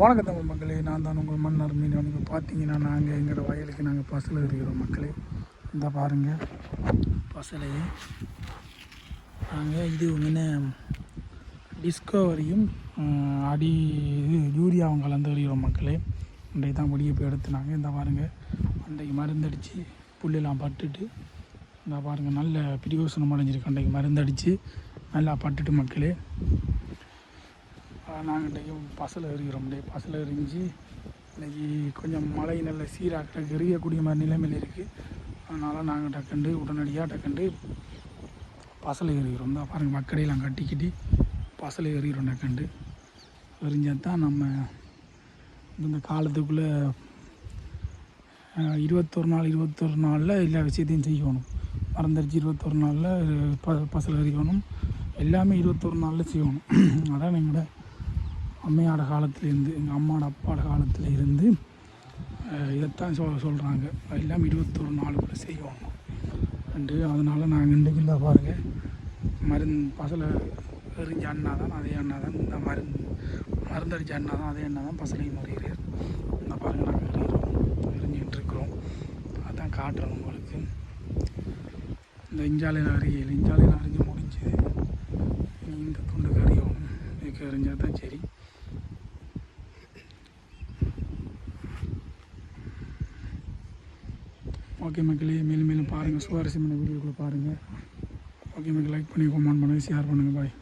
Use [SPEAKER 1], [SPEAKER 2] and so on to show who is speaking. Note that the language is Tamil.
[SPEAKER 1] வணக்கம் தமிழ் மக்களே நான் தான் உங்கள் மன்னர் மீன் நீங்கள் பார்த்தீங்கன்னா நாங்கள் எங்களோட வயலுக்கு நாங்கள் பசல இருக்கிறோம் மக்களே. இந்த பாருங்கள் பசலையே நாங்கள் இது என்ன டிஸ்கவரியும் அடி இது யூரியாவும் கலந்து வருகிறோம் மக்களே. அன்றைக்கு தான் முடிய போய் எடுத்துனாங்க. இந்த பாருங்கள் அன்றைக்கு மருந்தடித்து புல்லெல்லாம் பட்டுட்டு இந்த பாருங்கள் நல்ல பிரியோசனம் அடைஞ்சிருக்கு. அன்றைக்கு மருந்தடித்து நல்லா பட்டுட்டு மக்களே. நாங்கள் இன்றைக்கும் பசலை எறிகிறோம். டே பசலை எறிஞ்சு இன்னைக்கு கொஞ்சம் மழை நல்ல சீராக எறியக்கூடிய மாதிரி நிலைமையில் இருக்குது அதனால் நாங்கள் டக்குண்டு உடனடியாக டக்குண்டு பசலை எறிகிறோம். தான் பாருங்கள் மக்கடையெல்லாம் கட்டிக்கிட்டி பசலை எறிகிறோம் டக்குண்டு. எறிஞ்சால் தான் நம்ம இந்த காலத்துக்குள்ளே இருபத்தொரு நாள் இருபத்தொரு நாளில் எல்லா விஷயத்தையும் செய்யணும். மறந்துடுச்சு இருபத்தொரு நாளில் ப பசல் எறிக்கணும் எல்லாமே இருபத்தொரு நாளில் செய்யணும். அதான் எங்களோட அம்மையோட காலத்திலேருந்து எங்கள் அம்மாவோட அப்பாவோட காலத்தில் இருந்து இதைத்தான் சொல் சொல்கிறாங்க எல்லாம் இருபத்தொரு நாளுக்குள்ளே செய்வோம். அண்டு அதனால் நாங்கள் இன்றைக்கு பாருங்கள் மருந்து பசலை எறிஞ்ச அண்ணா தான் அதே அண்ணா தான் இந்த மருந்து மருந்தடிச்ச அண்ணா தான் அதே அண்ணா தான் பசலையும் மறிகிறார் இந்த பாருங்கள் நாங்கள் எறிகிறோம் எறிஞ்சிக்கிட்டு இருக்கிறோம். அதான் காட்டுறோம் உங்களுக்கு. இந்த இஞ்சாலையில் அறியல் இஞ்சாலையில் அறிஞ்சு முடிஞ்சு இந்த துண்டுக்கு அறியணும் இதுக்கு அறிஞ்சால் தான் சரி. ஓகே மக்களே மேலும் மேலும் பாருங்கள் சுவாரஸ்யமான வீடியோக்குள்ளே பாருங்கள் ஓகே மக்கள் லைக் பண்ணி கமெண்ட் பண்ணுங்கள் ஷேர் பண்ணுங்கள் பாய்